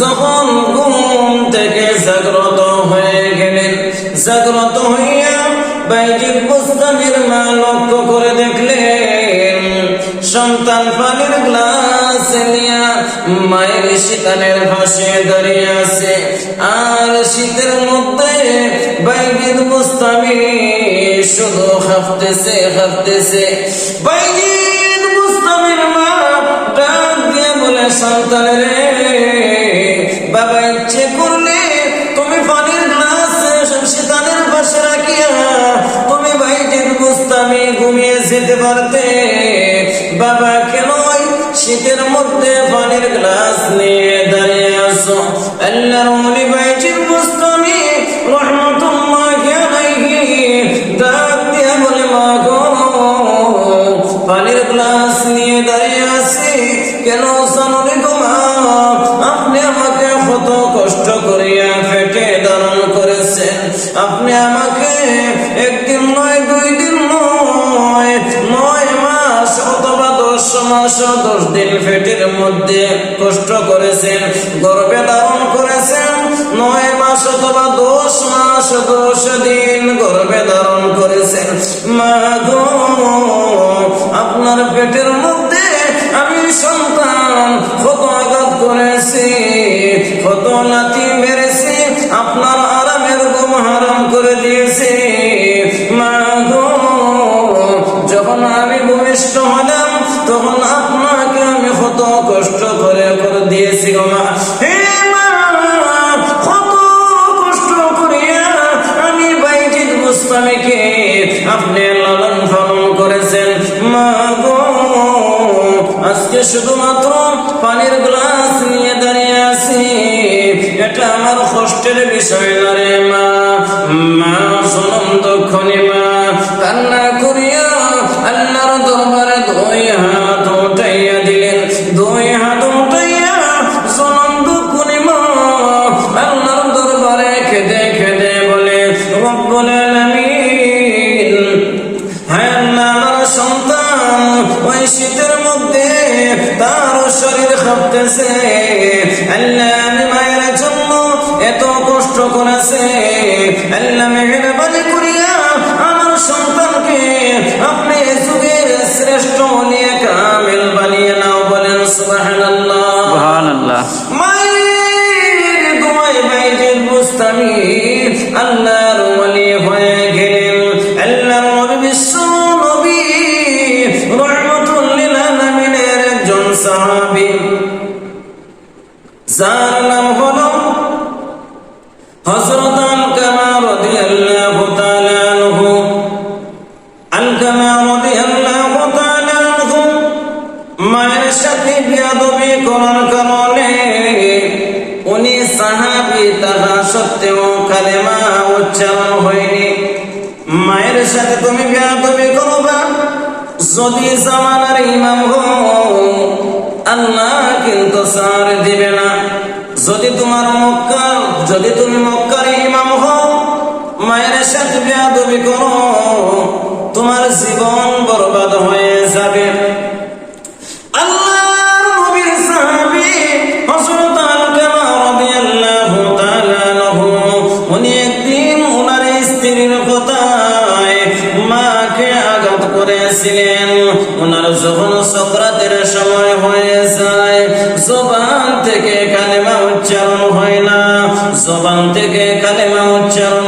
যখন ঘুম থেকে জাগ্রত হয়ে গেলেন, জাগ্রত হইয়া মা লক্ষ্য করে দেখলেন, সন্তান পানির গ্লাস নিয়া মায়ের শীতানের ভাসে দাঁড়িয়ে আছে। আর শীতের মধ্যে বাইজিদ মুস্তামি শুধু হাফতেছে হাফতেছে। বাইজিদ সন্তান রে। বাবা ইচ্ছে করলে তুমি পানির গ্লাস শীতানের পাশে রাখিয়া তুমি বাইজিদ মুস্তামি ঘুমিয়ে যেতে পারতে। বাবা কেন শীতের মধ্যে পানির গ্লাস নিয়ে একদিন নয়, দুই দিন নয় নয় মাস, অথবা দশ মাস, দশ দিন পেটের মধ্যে কষ্ট করেছেন, গর্বে ধারণ করেছেন। নয় মাস অথবা দশ মাস, দশ দিন গর্বে ধারণ করেছেন। মা গো, আপনার পেটের ভূমিষ্ঠ হলাম, তখন আপনাকে আমি কত কষ্ট করে করে দিয়েছি গো মা। আপনি লালন পালন করেছেন। মা গো, আজকে শুধুমাত্র পানির গ্লাস নিয়ে দাঁড়িয়ে আছি, এটা আমার কষ্টের বিষয় না রে মা। মা সনম দক্ষণী এত আছে? আলকামা রাদিয়াল্লাহু তাআলা আনহু মায়ের সাথে বিয়াদবি করার কারণে উনি সাহাবি তাহা সত্ত্বেও কালেমা উচ্চারণ হয়নি। মায়ের সাথে তুমি বিয়াদবি করবা? যদি জামানার ইমাম হও, আল্লাহ কিন্তু সার দিবে না। যদি তোমার মক্কা, যদি তুমি মক্কার ইমাম হও, মায়ের সাথে বিয়াদবি করো। জীবন বরবাদ হয়ে যাবে। করেছিলেন। সময় হয়ে যায় থেকে কালেমা উচ্চারণ হয় না। জবান থেকে কালেমা উচ্চারণ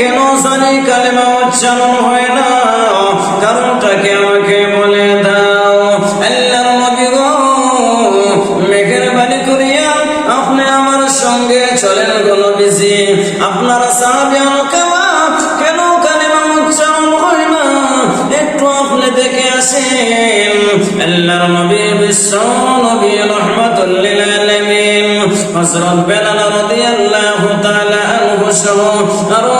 কেন জানি কালেমা উচ্চারণ হয় না? কারণটাকে আমাকে বলে দাও। মেঘের বাড়ি করিয়া আপনি আমার সঙ্গে চলেন গো নবীজি। আপনারা সাহাবি আনকামা কেন কালেমা উচ্চারণ হয় না? বিশ্ব আরও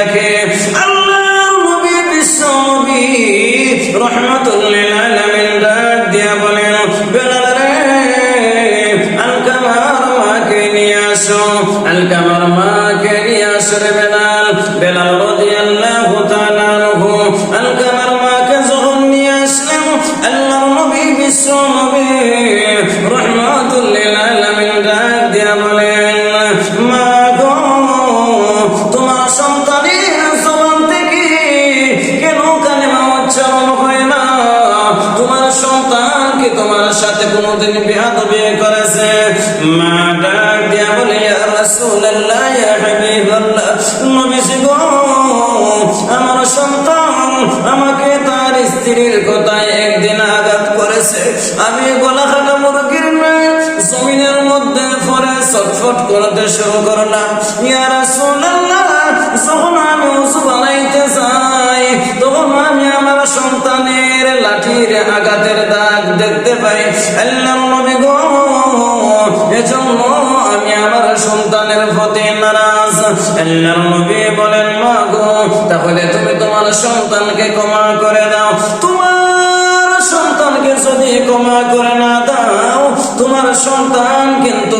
আমি আমার সন্তানের লাঠির আঘাতের দাগ দেখতে পাই। গো আমি আমার সন্তানের প্রতি নারাজ। আল্লাহর বলেন, মা গো, তাহলে তুমি তোমার সন্তানকে ক্ষমা করে দাও। তোমার সন্তানকে যদি ক্ষমা করে না দাও, তোমার সন্তান কিন্তু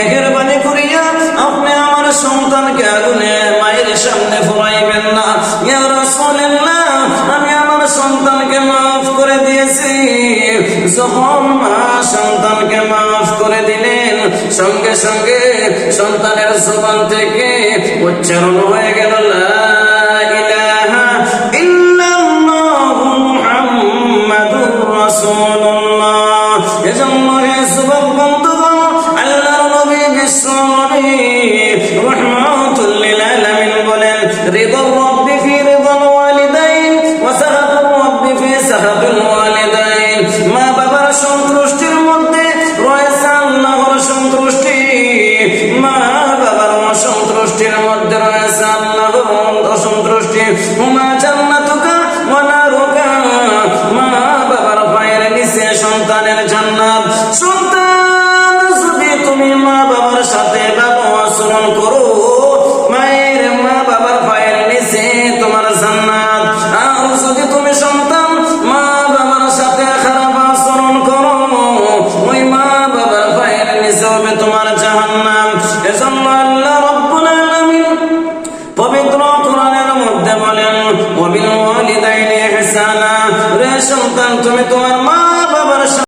মেহরবানি করিয়া আপনি আমার সন্তানকে আগুনে মায়ের সামনে ফুরাইবেন না। আমি আমার সন্তানকে মাফ করে দিয়েছি। যখন মা সন্তানকে মাফ করে দিলেন, সঙ্গে সঙ্গে সন্তানের জবান থেকে উচ্চারণ হয়ে গেল alrededor